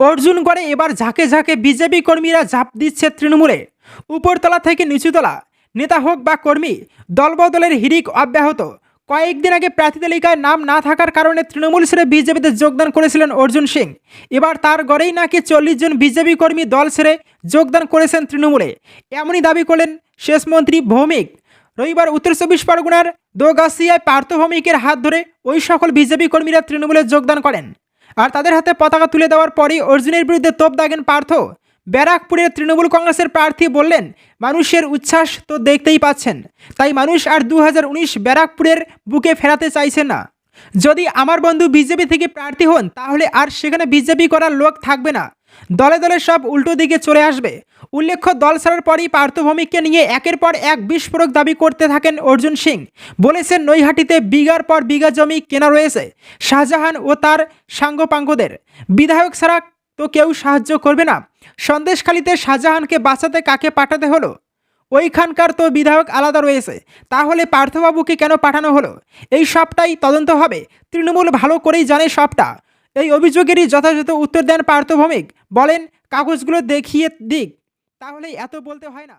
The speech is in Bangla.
অর্জুনগড়ে এবার ঝাঁকে ঝাঁকে বিজেপি কর্মীরা ঝাঁপ দিচ্ছে তৃণমূলে। উপরতলা থেকে নিচুতলা। নেতা হোক বা কর্মী, দলবদলের হিরিক অব্যাহত। কয়েকদিন আগে প্রার্থী তালিকায় নাম না থাকার কারণে তৃণমূল ছেড়ে বিজেপিতে যোগদান করেছিলেন অর্জুন সিং। এবার তার গড়েই নাকি চল্লিশ জন বিজেপি কর্মী দল ছেড়ে যোগদান করেছেন তৃণমূলে। এমনই দাবি করলেন শেষ মন্ত্রী ভৌমিক। রবিবার উত্তর চব্বিশ পরগনার দোগাসিয়ায় পার্থ ভৌমিকের হাত ধরে ওই সকল বিজেপি কর্মীরা তৃণমূলে যোগদান করেন। আর তাদের হাতে পতাকা তুলে দেওয়ার পরই অর্জুনের বিরুদ্ধে তোপ দাগেন পার্থ। ব্যারাকপুরের তৃণমূল কংগ্রেসের প্রার্থী বললেন, মানুষের উচ্ছ্বাস তো দেখতেই পাচ্ছেন। তাই মানুষ আর দু হাজার উনিশ ব্যারাকপুরের বুকে ফেরাতে চাইছে না। যদি আমার বন্ধু বিজেপি থেকে প্রার্থী হন, তাহলে আর সেখানে বিজেপি করার লোক থাকবে না। দলে দলে সব উল্টো দিকে চলে আসবে। উল্লেখ্য, দল ছাড়ার পরই পার্থভূমিককে নিয়ে একের পর এক বিস্ফোরক দাবি করতে থাকেন অর্জুন সিং। বলেছেন, নৈহাটিতে বিঘার পর বিঘা জমি কেনা রয়েছে, শাহজাহান ও তার সাঙ্গপাঙ্গদের। বিধায়ক ছাড়া তো কেউ সাহায্য করবে না। সন্দেশখালিতে শাহজাহানকে বাঁচাতে কাকে পাঠাতে হলো? ওইখানকার তো বিধায়ক আলাদা রয়েছে, তাহলে পার্থবাবুকে কেন পাঠানো হলো? এই সবটাই তদন্ত হবে। তৃণমূল ভালো করেই জানে সবটা। এই অভিযোগেরই যথাযথ উত্তর দেন পার্থভৌমিক। বলেন, কাগজগুলো দেখিয়ে দিক। তাহলে এত বলতে হয় না।